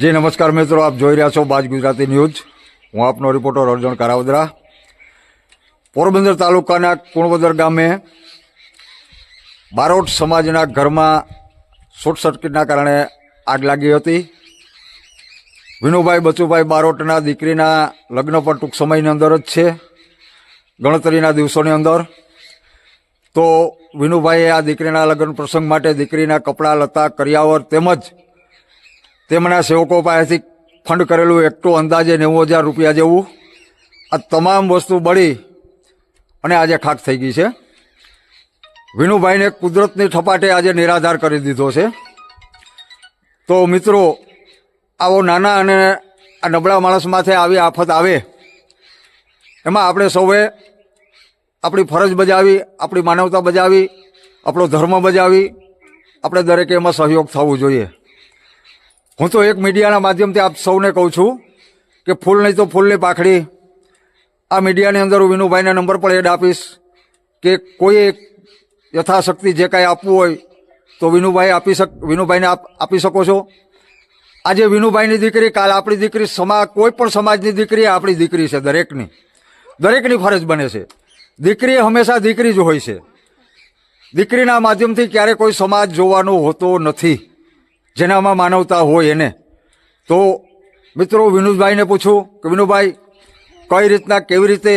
જી, નમસ્કાર મિત્રો, આપ જોઈ રહ્યા છો બાજ ગુજરાતી ન્યૂઝ. હું આપનો રિપોર્ટર અર્જુન કારાવદરા. પોરબંદર તાલુકાના કુણવદર ગામે બારોટ સમાજના ઘરમાં શોર્ટ સર્કિટના કારણે આગ લાગી હતી. વિનુભાઈ બચુભાઈ બારોટના દીકરીના લગ્ન પણ ટૂંક સમયની અંદર જ છે, ગણતરીના દિવસોની અંદર. તો વિનુભાઈએ આ દીકરીના લગ્ન પ્રસંગ માટે દીકરીના કપડાં, લતા, કરિયાવર તેમજ તેમના સેવકો પાસેથી ફંડ કરેલું એકટું અંદાજે નેવું હજાર રૂપિયા જેવું. આ તમામ વસ્તુ બળી અને આજે ખાક થઈ ગઈ છે. વિનુભાઈને કુદરતની ઠપાટે આજે નિરાધાર કરી દીધો છે. તો મિત્રો, આવો નાના અને આ નબળા માણસ માથે આવી આફત આવે, એમાં આપણે સૌએ આપણી ફરજ બજાવી, આપણી માનવતા બજાવી, આપણો ધર્મ બજાવી, આપણે દરેકે એમાં સહયોગ થવું જોઈએ. હું તો એક મીડિયાના માધ્યમથી આપ સૌને કહું છું કે ફૂલ નહીં તો ફૂલની પાખડી. આ મીડિયાની અંદર હું વિનુભાઈના નંબર પણ એડ આપીશ કે કોઈ યથાશક્તિ જે કાંઈ આપવું હોય તો વિનુભાઈ આપી શક, વિનુભાઈને આપ, આપી શકો છો. આજે વિનુભાઈની દીકરી, કાલ આપણી દીકરી સમાજ કોઈ પણ સમાજની દીકરી આપણી દીકરી છે, દરેકની. દરેકની ફરજ બને છે. દીકરી હંમેશા દીકરી જ હોય છે. દીકરીના માધ્યમથી ક્યારે કોઈ સમાજ જોવાનો હોતો નથી. જેનામાં માનવતા હોય એને. તો મિત્રો વિનોદભાઈને પૂછું કે વિનુભાઈ કઈ રીતના, કેવી રીતે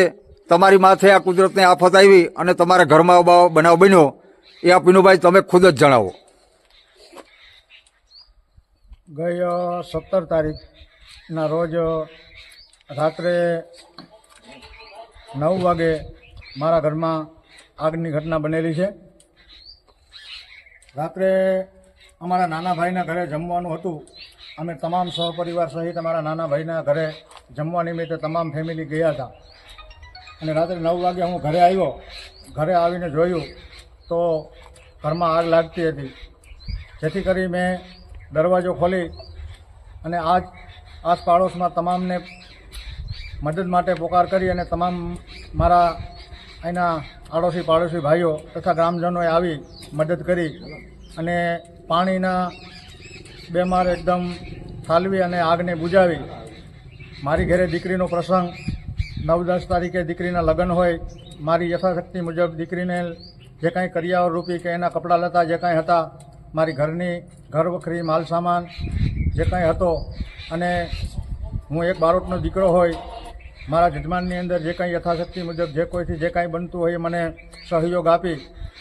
તમારી માથે આ કુદરતને આફત આવી અને તમારા ઘરમાં બનાવ બન્યો એ આપ વિનુભાઈ તમે ખુદ જ જણાવો. ગઈ સત્તર તારીખના રોજ રાત્રે નવ વાગે મારા ઘરમાં આગની ઘટના બનેલી છે. રાત્રે અમારા નાના ભાઈના ઘરે જમવાનું હતું. અમે તમામ સહપરિવાર સહિત અમારા નાના ભાઈના ઘરે જમવા નિમિત્તે તમામ ફેમિલી ગયા હતા. અને રાત્રે નવ વાગે હું ઘરે આવ્યો. ઘરે આવીને જોયું તો ઘરમાં આગ લાગતી હતી. જેથી કરી મેં દરવાજો ખોલી અને આજ આસપાડોશમાં તમામને મદદ માટે પોકાર કરી અને તમામ મારા અહીંના આડોશી પાડોશી ભાઈઓ તથા ગ્રામજનોએ આવી મદદ કરી અને પાણીના બેમાર એકદમ ઠાલવી અને આગને બુજાવી. મારી ઘરે દીકરીનો પ્રસંગ. નવ દસ તારીખે દીકરીના લગ્ન હોય. મારી યથાશક્તિ મુજબ દીકરીને જે કાંઈ કરિયાવર રૂપી કે એના કપડાં લતા, જે કાંઈ હતા, મારી ઘરની ઘર વખરી માલ સામાન જે કાંઈ હતો અને હું એક બારોટનો દીકરો હોય મારા જજમાનની અંદર જે કાંઈ યથાશક્તિ મુજબ જે કોઈથી જે કાંઈ બનતું હોય એ મને સહયોગ આપી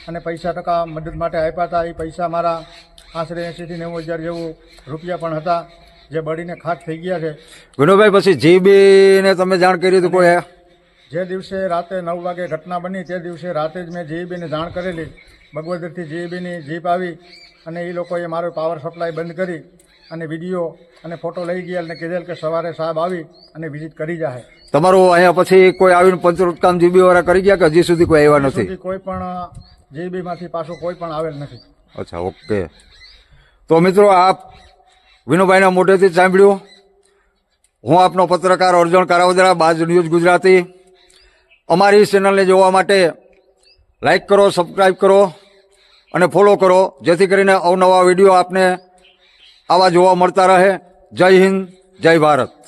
અને પૈસા ટકા મદદ માટે આપ્યા હતા. એ પૈસા મારા આશરે એંશીથી નેવું હજાર જેવું રૂપિયા પણ હતા જે બળીને ખાટ થઈ ગયા છે. વિનુભાઈ પછી જીબીને તમે જાણ કરી હતી કોઈ? જે દિવસે રાતે નવ વાગે ઘટના બની તે દિવસે રાતે જ મેં જીઈબીને જાણ કરેલી. બગવદરથી જીઈબીની જીપ આવી અને એ લોકોએ મારો પાવર સપ્લાય બંધ કરી. અને વીડિયો અને ફોટો લઈ ગયા અને કીધેલ કે સવારે સાહેબ આવી અને વિઝિટ કરી જાય તમારું અહીંયા પછી કોઈ આવીને પંચરોટ કામ જીબી વાળા કરી ગયા કે હજી સુધી કોઈ આવ્યા નથી? કોઈ પણ જીઈબીમાંથી પાછું કોઈ પણ આવેલ નથી. અચ્છા ઓકે. તો મિત્રો આપ વિનુભાઈના મોઢેથી જ સાંભળ્યું. હું આપનો પત્રકાર અર્જુન કારાવદરા બાજ ન્યૂઝ ગુજરાતી. અમારી ચેનલને જોવા માટે લાઈક કરો સબસ્ક્રાઈબ કરો અને ફોલો કરો. જેથી કરીને અવનવા વીડિયો આપને આવા જોવા મળતા રહે. જય હિન્દ જય ભારત.